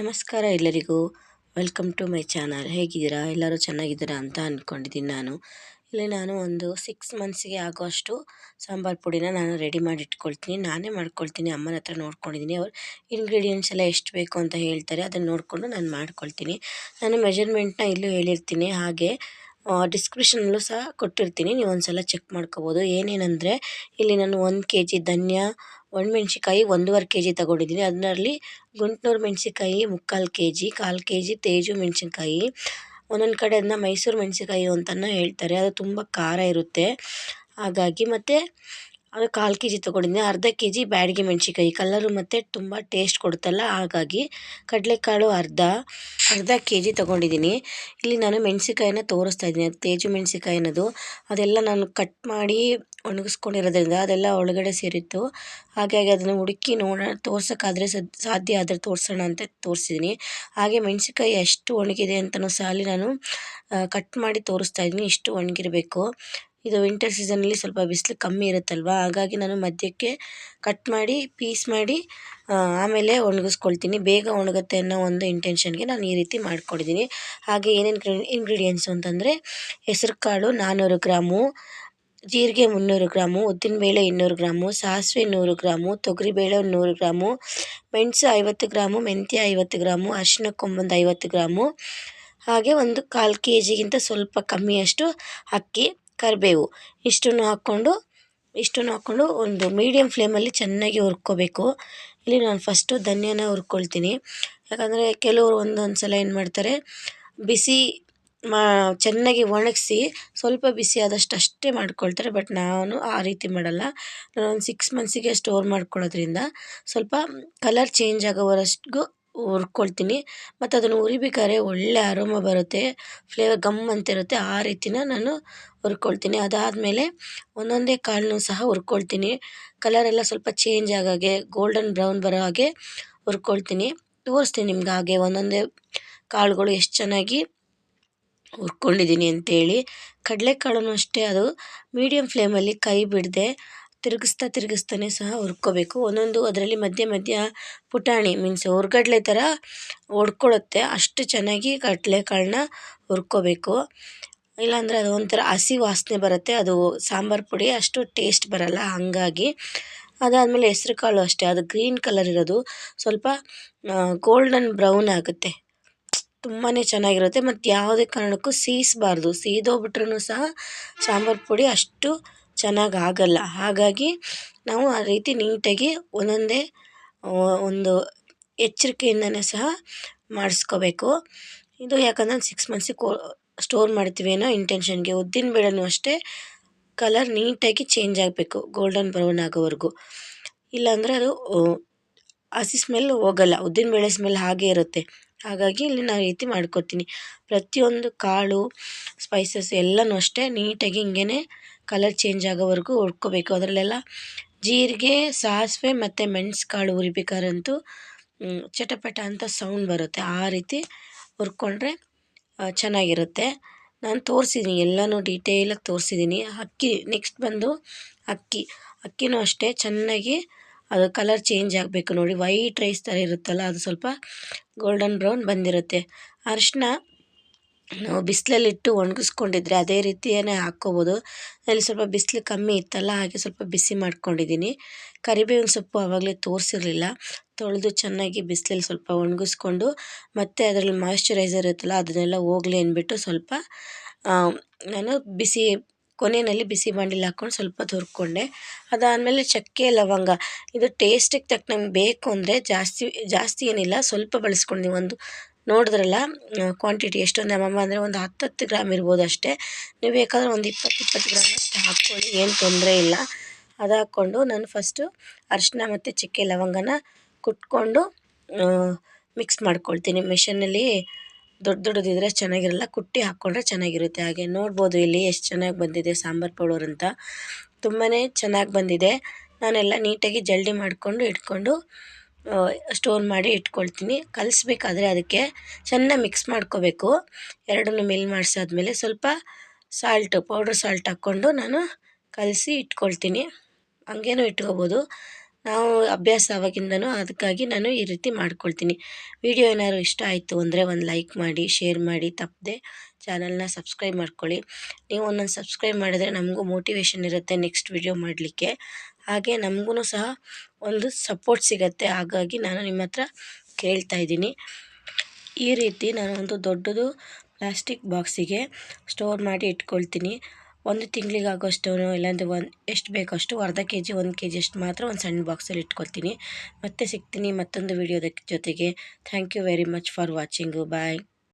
ನಮಸ್ಕಾರ ಎಲ್ಲರಿಗೂ. Welcome to my channel. ಹೇಗಿದ್ದೀರಾ? ಎಲ್ಲರೂ ಚೆನ್ನಾಗಿದ್ದೀರಾ ಅಂತ ಅಂದ್ಕೊಂಡಿದ್ದೀನಿ ನಾನು. ಇಲ್ಲಿ ನಾನು ಒಂದು ಸಿಕ್ಸ್ ಮಂತ್ಸಿಗೆ ಆಗೋಷ್ಟು ಸಾಂಬಾರು ಪುಡಿನ ನಾನು ರೆಡಿ ಮಾಡಿ ಇಟ್ಕೊಳ್ತೀನಿ ನಾನೇ ಮಾಡ್ಕೊಳ್ತೀನಿ. ಅಮ್ಮನ ಹತ್ರ ನೋಡ್ಕೊಂಡಿದ್ದೀನಿ. ಅವ್ರು ಇಂಗ್ರೀಡಿಯೆಂಟ್ಸ್ ಎಲ್ಲ ಎಷ್ಟು ಬೇಕು ಅಂತ ಹೇಳ್ತಾರೆ. ಅದನ್ನು ನೋಡಿಕೊಂಡು ನಾನು ಮಾಡ್ಕೊಳ್ತೀನಿ. ನಾನು ಮೆಜರ್ಮೆಂಟ್ನ ಇಲ್ಲೂ ಹೇಳಿರ್ತೀನಿ. ಹಾಗೆ ಡಿಸ್ಕ್ರಿಪ್ಷನಲ್ಲೂ ಸಹ ಕೊಟ್ಟಿರ್ತೀನಿ. ನೀವು ಒಂದು ಸಲ ಚೆಕ್ ಮಾಡ್ಕೋಬೋದು. ಏನೇನಂದರೆ, ಇಲ್ಲಿ ನಾನು ಒಂದು ಕೆ ಜಿ ಧನ್ಯ ಒಣಮೆಣ್ಸಿಕಾಯಿ ಒಂದೂವರೆ ಕೆ ಜಿ ತಗೊಂಡಿದ್ದೀನಿ. ಅದರಲ್ಲಿ ಗುಂಟ್ನೂರು ಮೆಣಸಿನ್ಕಾಯಿ ಮುಕ್ಕಾಲು ಕೆ ಜಿ ಕಾಲು ಕೆ ಜಿ ತೇಜು ಮೆಣಸಿನ್ಕಾಯಿ. ಒಂದೊಂದು ಕಡೆ ಅದನ್ನ ಮೈಸೂರು ಮೆಣಸಿನ್ಕಾಯಿ ಅಂತಾನೂ ಹೇಳ್ತಾರೆ. ಅದು ತುಂಬ ಖಾರ ಇರುತ್ತೆ. ಹಾಗಾಗಿ ಮತ್ತು ಅದು ಕಾಲು ಕೆ ಜಿ ತೊಗೊಂಡಿದ್ದೆ. ಅರ್ಧ ಕೆ ಜಿ ಬ್ಯಾಡಗಿ ಮೆಣಸಿನ್ಕಾಯಿ. ಕಲ್ಲರು ಮತ್ತು ತುಂಬ ಟೇಸ್ಟ್ ಕೊಡುತ್ತಲ್ಲ, ಹಾಗಾಗಿ ಕಡಲೆಕಾಳು ಅರ್ಧ ಅರ್ಧ ಕೆ ಜಿ ತೊಗೊಂಡಿದ್ದೀನಿ. ಇಲ್ಲಿ ನಾನು ಮೆಣಸಿನ್ಕಾಯಿನ ತೋರಿಸ್ತಾ ಇದ್ದೀನಿ. ತೇಜು ಮೆಣಸಿನ್ಕಾಯಿ ಅನ್ನೋದು. ಅದೆಲ್ಲ ನಾನು ಕಟ್ ಮಾಡಿ ಒಣಗಿಸ್ಕೊಂಡಿರೋದ್ರಿಂದ ಅದೆಲ್ಲ ಒಳಗಡೆ ಸೇರಿತ್ತು. ಹಾಗಾಗಿ ಅದನ್ನು ಹುಡುಕಿ ನೋಡೋಣ, ತೋರ್ಸೋಕ್ಕಾದ್ರೆ ಸಾಧ್ಯ ಆದರೆ ತೋರಿಸೋಣ ಅಂತ ತೋರಿಸಿದ್ದೀನಿ. ಹಾಗೆ ಮೆಣಸಿನ್ಕಾಯಿ ಎಷ್ಟು ಒಣಗಿದೆ ಅಂತಲೂ ಸಾಲಿ ನಾನು ಕಟ್ ಮಾಡಿ ತೋರಿಸ್ತಾ ಇದ್ದೀನಿ. ಇಷ್ಟು ಒಣಗಿರಬೇಕು. ಇದು ವಿಂಟರ್ ಸೀಸನಲ್ಲಿ ಸ್ವಲ್ಪ ಬಿಸಿಲು ಕಮ್ಮಿ ಇರುತ್ತಲ್ವ? ಹಾಗಾಗಿ ನಾನು ಮಧ್ಯಕ್ಕೆ ಕಟ್ ಮಾಡಿ ಪೀಸ್ ಮಾಡಿ ಆಮೇಲೆ ಒಣಗಿಸ್ಕೊಳ್ತೀನಿ. ಬೇಗ ಒಣಗುತ್ತೆ ಅನ್ನೋ ಒಂದು ಇಂಟೆನ್ಷನ್ಗೆ ನಾನು ಈ ರೀತಿ ಮಾಡ್ಕೊಂಡಿದ್ದೀನಿ ಹಾಗೆ ಏನೇನು ಇಂಗ್ರೀಡಿಯೆಂಟ್ಸು ಅಂತಂದರೆ ಹೆಸರು ಕಾಳು ನಾನ್ನೂರು ಗ್ರಾಮು, ಜೀರಿಗೆ ಮುನ್ನೂರು ಗ್ರಾಮು ಉದ್ದಿನಬೇಳೆ ಇನ್ನೂರು ಗ್ರಾಮು, ಸಾಸಿವೆ ನೂರು ಗ್ರಾಮು ತೊಗರಿಬೇಳೆ ಒಂದು ನೂರು ಗ್ರಾಮು, ಮೆಣಸು ಐವತ್ತು ಗ್ರಾಮು, ಮೆಂತ್ಯ ಐವತ್ತು ಗ್ರಾಮು ಅರಿಶಿನ ಕೊಂಬಂದು ಐವತ್ತು ಗ್ರಾಮು. ಹಾಗೆ ಒಂದು ಕಾಲು ಕೆ ಜಿಗಿಂತ ಸ್ವಲ್ಪ ಕಮ್ಮಿಯಷ್ಟು ಅಕ್ಕಿ. ಕರಿಬೇವು. ಇಷ್ಟನ್ನು ಹಾಕ್ಕೊಂಡು ಇಷ್ಟನ್ನು ಹಾಕ್ಕೊಂಡು ಒಂದು ಮೀಡಿಯಮ್ ಫ್ಲೇಮಲ್ಲಿ ಚೆನ್ನಾಗಿ ಹುರ್ಕೋಬೇಕು. ಇಲ್ಲಿ ನಾನು ಫಸ್ಟು ಧನ್ಯನ ಹುರ್ಕೊಳ್ತೀನಿ. ಯಾಕಂದರೆ ಕೆಲವರು ಒಂದೊಂದು ಸಲ ಏನು ಮಾಡ್ತಾರೆ, ಬಿಸಿ ಮಾ, ಚೆನ್ನಾಗಿ ಒಣಗಿಸಿ ಸ್ವಲ್ಪ ಬಿಸಿ ಆದಷ್ಟು ಅಷ್ಟೇ ಮಾಡ್ಕೊಳ್ತಾರೆ. ಬಟ್ ನಾನು ಆ ರೀತಿ ಮಾಡಲ್ಲ. ನಾನು ಒಂದು ಸಿಕ್ಸ್ ಮಂತ್ಸಿಗೆ ಸ್ಟೋರ್ ಮಾಡ್ಕೊಳ್ಳೋದ್ರಿಂದ ಸ್ವಲ್ಪ ಕಲರ್ ಚೇಂಜ್ ಆಗೋವರೆಗೂ ಹುರ್ಕೊಳ್ತೀನಿ. ಮತ್ತು ಅದನ್ನು ಹುರಿಬೇಕಾದ್ರೆ ಒಳ್ಳೆ ಅರೋಮ ಬರುತ್ತೆ. ಫ್ಲೇವರ್ ಗಮ್ ಅಂತಿರುತ್ತೆ ಆ ರೀತಿನ ನಾನು ಹುರ್ಕೊಳ್ತೀನಿ. ಅದಾದಮೇಲೆ ಒಂದೊಂದೇ ಕಾಳನ್ನು ಸಹ ಹುರ್ಕೊಳ್ತೀನಿ. ಕಲರೆಲ್ಲ ಸ್ವಲ್ಪ ಚೇಂಜ್ ಆಗಾಗೆ ಗೋಲ್ಡನ್ ಬ್ರೌನ್ ಬರೋ ಹಾಗೆ ಹುರ್ಕೊಳ್ತೀನಿ. ತೋರಿಸ್ತೀನಿ ನಿಮ್ಗೆ ಹಾಗೆ ಒಂದೊಂದೇ ಕಾಳುಗಳು ಎಷ್ಟು ಚೆನ್ನಾಗಿ ಹುರ್ಕೊಂಡಿದ್ದೀನಿ ಅಂತೇಳಿ. ಕಡಲೆಕಾಳನ್ನು ಅಷ್ಟೇ ಅದು. ಮೀಡಿಯಮ್ ಫ್ಲೇಮಲ್ಲಿ ಕೈ ಬಿಡದೆ ತಿರುಗಿಸ್ತಾ ತಿರುಗಿಸ್ತಾನೆ ಸಹ ಹುರ್ಕೋಬೇಕು. ಒಂದೊಂದು ಅದರಲ್ಲಿ ಮಧ್ಯ ಮಧ್ಯ ಪುಟಾಣಿ ಮೀನ್ಸ್ ಹುರ್ಗಡ್ಲೆ ಥರ ಒಡ್ಕೊಳ್ಳುತ್ತೆ ಅಷ್ಟು ಚೆನ್ನಾಗಿ ಕಡಲೆಕಾಳನ್ನ ಹುರ್ಕೋಬೇಕು. ಇಲ್ಲಾಂದರೆ ಅದು ಒಂಥರ ಹಸಿ ವಾಸನೆ ಬರುತ್ತೆ. ಅದು ಸಾಂಬಾರು ಪುಡಿ, ಅಷ್ಟು ಟೇಸ್ಟ್ ಬರಲ್ಲ ಹಾಗಾಗಿ. ಅದಾದಮೇಲೆ ಹೆಸ್ರು ಕಾಳು ಅಷ್ಟೇ. ಅದು ಗ್ರೀನ್ ಕಲರ್ ಇರೋದು. ಸ್ವಲ್ಪ ಗೋಲ್ಡನ್ ಬ್ರೌನ್ ಆಗುತ್ತೆ. ತುಂಬಾ ಚೆನ್ನಾಗಿರುತ್ತೆ. ಮತ್ತು ಯಾವುದೇ ಕಾರಣಕ್ಕೂ ಸೀಸಬಾರ್ದು. ಸೀದೋಗ್ಬಿಟ್ರೂ ಸಹ ಸಾಂಬಾರು ಪುಡಿ ಅಷ್ಟು ಚೆನ್ನಾಗಿ ಆಗಲ್ಲ ಹಾಗಾಗಿ ನಾವು ಆ ರೀತಿ ನೀಟಾಗಿ ಒಂದೊಂದೇ ಒಂದು ಎಚ್ಚರಿಕೆಯಿಂದನೇ ಸಹ ಮಾಡಿಸ್ಕೋಬೇಕು. ಇದು ಯಾಕಂದ್ರೆ ಸಿಕ್ಸ್ ಮಂತ್ಸಿಗೆ ಕೋ ಸ್ಟೋರ್ ಮಾಡ್ತೀವಿ ಅನ್ನೋ ಇಂಟೆನ್ಷನ್ಗೆ ಉದ್ದಿನ ಬೇಳೆನೂ ಅಷ್ಟೇ ಕಲರ್ ನೀಟಾಗಿ ಚೇಂಜ್ ಆಗಬೇಕು ಗೋಲ್ಡನ್ ಬ್ರೌನ್ ಆಗೋವರೆಗೂ. ಇಲ್ಲಾಂದರೆ ಅದು ಹಸಿ ಸ್ಮೆಲ್ ಹೋಗಲ್ಲ. ಉದ್ದಿನಬೇಳೆ ಸ್ಮೆಲ್ ಹಾಗೆ ಇರುತ್ತೆ. ಹಾಗಾಗಿ ಇಲ್ಲಿ ನಾನು ರೀತಿ ಮಾಡ್ಕೊತೀನಿ ಪ್ರತಿಯೊಂದು ಕಾಳು ಸ್ಪೈಸಸ್ ಎಲ್ಲನೂ ಅಷ್ಟೇ ನೀಟಾಗಿ ಹಿಂಗೇ ಕಲರ್ ಚೇಂಜ್ ಆಗೋವರೆಗೂ ಹುರ್ಕೋಬೇಕು. ಅದರಲ್ಲೆಲ್ಲ ಜೀರಿಗೆ, ಸಾಸಿವೆ ಮತ್ತು ಮೆಣಸು ಕಾಳು ಹುರಿಬೇಕಾದ್ರಂತೂ ಚಟಪಟ ಅಂತ ಸೌಂಡ್ ಬರುತ್ತೆ. ಆ ರೀತಿ ಹುರ್ಕೊಂಡ್ರೆ ಚೆನ್ನಾಗಿರುತ್ತೆ. ನಾನು ತೋರಿಸಿದ್ದೀನಿ ಎಲ್ಲನೂ ಡೀಟೇಲಾಗಿ ತೋರಿಸಿದ್ದೀನಿ ಅಕ್ಕಿ ನೆಕ್ಸ್ಟ್ ಬಂದು ಅಕ್ಕಿ. ಅಕ್ಕಿನೂ ಅಷ್ಟೇ, ಚೆನ್ನಾಗಿ ಅದು ಕಲರ್ ಚೇಂಜ್ ಆಗಬೇಕು ನೋಡಿ. ವೈಟ್ ರೈಸ್ ಥರ ಇರುತ್ತಲ್ಲ, ಅದು ಸ್ವಲ್ಪ ಗೋಲ್ಡನ್ ಬ್ರೌನ್ ಬಂದಿರುತ್ತೆ. ಅರಿಶಿನ ನಾವು ಬಿಸಿಲಲ್ಲಿಟ್ಟು ಒಣಗಿಸ್ಕೊಂಡಿದ್ರೆ ಅದೇ ರೀತಿಯೇ ಹಾಕ್ಕೋಬೋದು. ಅಲ್ಲಿ ಸ್ವಲ್ಪ ಬಿಸಿಲು ಕಮ್ಮಿ ಇತ್ತಲ್ಲ, ಹಾಗೆ ಸ್ವಲ್ಪ ಬಿಸಿ ಮಾಡ್ಕೊಂಡಿದ್ದೀನಿ. ಕರಿಬೇವಿನ ಸೊಪ್ಪು ಆವಾಗಲೇ ತೋರಿಸಿರಲಿಲ್ಲ. ತೊಳೆದು ಚೆನ್ನಾಗಿ ಬಿಸಿಲಲ್ಲಿ ಸ್ವಲ್ಪ ಒಣಗಿಸ್ಕೊಂಡು, ಮತ್ತು ಅದರಲ್ಲಿ ಮಾಯಿಶ್ಚರೈಸರ್ ಇರುತ್ತಲ್ಲ, ಅದನ್ನೆಲ್ಲ ಹೋಗಲಿ ಅಂದ್ಬಿಟ್ಟು ಸ್ವಲ್ಪ ನಾನು ಬಿಸಿ, ಕೊನೆಯಲ್ಲಿ ಬಿಸಿ ಬಾಂಡಿಲಿ ಹಾಕ್ಕೊಂಡು ಸ್ವಲ್ಪ ತುರ್ಕೊಂಡೆ. ಅದಾದಮೇಲೆ ಚಕ್ಕೆ, ಲವಂಗ, ಇದು ಟೇಸ್ಟಿಗೆ ತಕ್ಕ ನಮ್ಗೆ ಬೇಕು ಅಂದರೆ ಜಾಸ್ತಿ ಜಾಸ್ತಿ ಏನಿಲ್ಲ, ಸ್ವಲ್ಪ ಬಳಸ್ಕೊಂಡಿದ್ದೀನಿ ಒಂದು ನೋಡಿದ್ರಲ್ಲ ಕ್ವಾಂಟಿಟಿ ಎಷ್ಟು ನಮ್ಮಮ್ಮ ಅಂದರೆ ಒಂದು ಹತ್ತು ಹತ್ತು ಗ್ರಾಮ್ ಇರ್ಬೋದು ಅಷ್ಟೇ. ನೀವು ಬೇಕಾದ್ರೆ ಒಂದು ಇಪ್ಪತ್ತು ಇಪ್ಪತ್ತು ಗ್ರಾಮ್ ಅಷ್ಟು ಹಾಕ್ಕೊಳ್ಳಿ, ಏನು ತೊಂದರೆ ಇಲ್ಲ. ಅದು ಹಾಕ್ಕೊಂಡು ನಾನು ಫಸ್ಟು ಅರಿಶಿನ ಮತ್ತು ಚಿಕ್ಕೆ ಲವಂಗನ ಕುಟ್ಕೊಂಡು ಮಿಕ್ಸ್ ಮಾಡ್ಕೊಳ್ತೀನಿ. ಮಿಷನಲ್ಲಿ ದೊಡ್ಡ ದೊಡ್ಡದಿದ್ರೆ ಚೆನ್ನಾಗಿರಲ್ಲ, ಕುಟ್ಟಿ ಹಾಕ್ಕೊಂಡ್ರೆ ಚೆನ್ನಾಗಿರುತ್ತೆ. ಹಾಗೆ ನೋಡ್ಬೋದು ಇಲ್ಲಿ ಎಷ್ಟು ಚೆನ್ನಾಗಿ ಬಂದಿದೆ ಸಾಂಬಾರು ಪೌಡರ್ ಅಂತ. ತುಂಬಾ ಚೆನ್ನಾಗಿ ಬಂದಿದೆ. ನಾನೆಲ್ಲ ನೀಟಾಗಿ ಜಲ್ಡಿ ಮಾಡಿಕೊಂಡು ಇಟ್ಕೊಂಡು ಸ್ಟೋರ್ ಮಾಡಿ ಇಟ್ಕೊಳ್ತೀನಿ. ಕಲಿಸ್ಬೇಕಾದ್ರೆ ಅದಕ್ಕೆ ಚೆನ್ನಾಗಿ ಮಿಕ್ಸ್ ಮಾಡ್ಕೋಬೇಕು. ಎರಡನ್ನೂ ಮಿಲ್ ಮಾಡಿಸಾದ್ಮೇಲೆ ಸ್ವಲ್ಪ ಸಾಲ್ಟು ಪೌಡ್ರ್ ಸಾಲ್ಟ್ ಹಾಕ್ಕೊಂಡು ನಾನು ಕಲಸಿ ಇಟ್ಕೊಳ್ತೀನಿ. ಹಂಗೇನೂ ಇಟ್ಕೋಬೋದು. ನಾವು ಅಭ್ಯಾಸ ಆವಾಗಿಂದನೂ ಅದಕ್ಕಾಗಿ ನಾನು ಈ ರೀತಿ ಮಾಡ್ಕೊಳ್ತೀನಿ. ವಿಡಿಯೋ ಏನಾದ್ರು ಇಷ್ಟ ಆಯಿತು ಅಂದರೆ ಒಂದು ಲೈಕ್ ಮಾಡಿ, ಶೇರ್ ಮಾಡಿ, ತಪ್ಪದೆ ಚಾನಲ್ನ ಸಬ್ಸ್ಕ್ರೈಬ್ ಮಾಡ್ಕೊಳ್ಳಿ. ನೀವು ಒಂದೊಂದು ಸಬ್ಸ್ಕ್ರೈಬ್ ಮಾಡಿದ್ರೆ ನಮಗೂ ಮೋಟಿವೇಶನ್ ಇರುತ್ತೆ ನೆಕ್ಸ್ಟ್ ವಿಡಿಯೋ ಮಾಡಲಿಕ್ಕೆ. ಹಾಗೆ ನಮಗೂ ಸಹ ಒಂದು ಸಪೋರ್ಟ್ ಸಿಗುತ್ತೆ. ಹಾಗಾಗಿ ನಾನು ನಿಮ್ಮ ಹತ್ರ ಕೇಳ್ತಾ ಇದ್ದೀನಿ. ಈ ರೀತಿ ನಾನು ಒಂದು ದೊಡ್ಡದು ಪ್ಲಾಸ್ಟಿಕ್ ಬಾಕ್ಸಿಗೆ ಸ್ಟೋರ್ ಮಾಡಿ ಇಟ್ಕೊಳ್ತೀನಿ. ಒಂದು ತಿಂಗಳಿಗಾಗೋಷ್ಟು ಇಲ್ಲಾಂದರೆ ಒಂದು, ಎಷ್ಟು ಬೇಕೋ ಅಷ್ಟು ಅರ್ಧ ಕೆ ಜಿ ಒಂದು ಕೆ ಜಿ ಅಷ್ಟು ಮಾತ್ರ ಒಂದು ಸಣ್ಣ ಬಾಕ್ಸಲ್ಲಿ ಇಟ್ಕೊಳ್ತೀನಿ. ಮತ್ತೆ ಸಿಗ್ತೀನಿ ಮತ್ತೊಂದು ವಿಡಿಯೋದ ಜೊತೆಗೆ. Thank you very much for watching bye